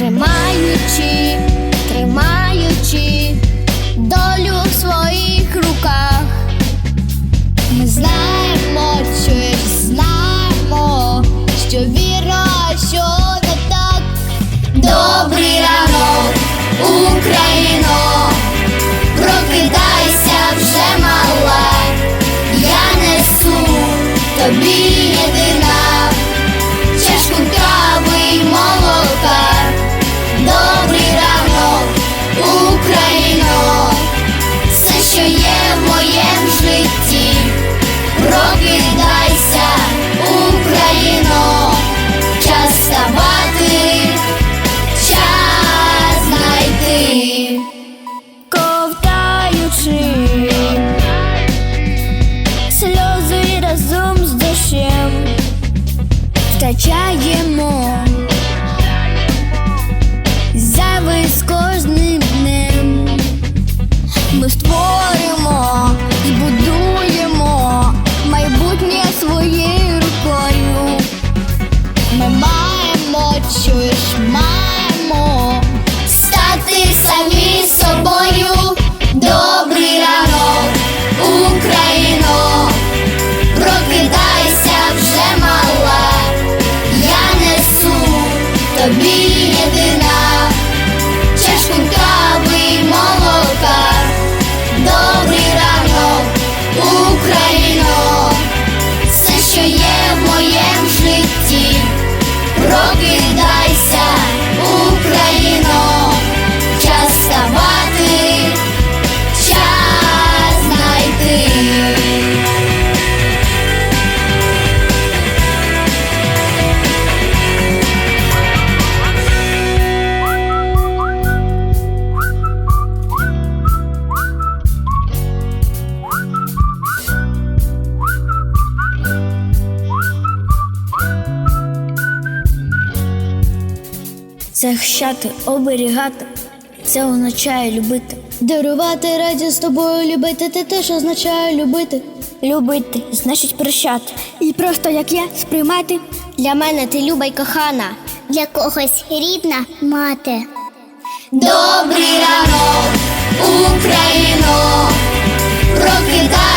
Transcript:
тримаючи, тримаючи долю в своїх руках, ми знаємо, що знаємо, що віра, що не так, добрий ранок, Україна! втрачаємо. look me Це захищати, оберігати. Це означає любити. Дарувати радість з тобою любити. Це теж означає любити. Любити значить прощати. І просто як я сприймати. Для мене ти люба й кохана, для когось рідна мати. Добрий ранок, Україно, прокидай.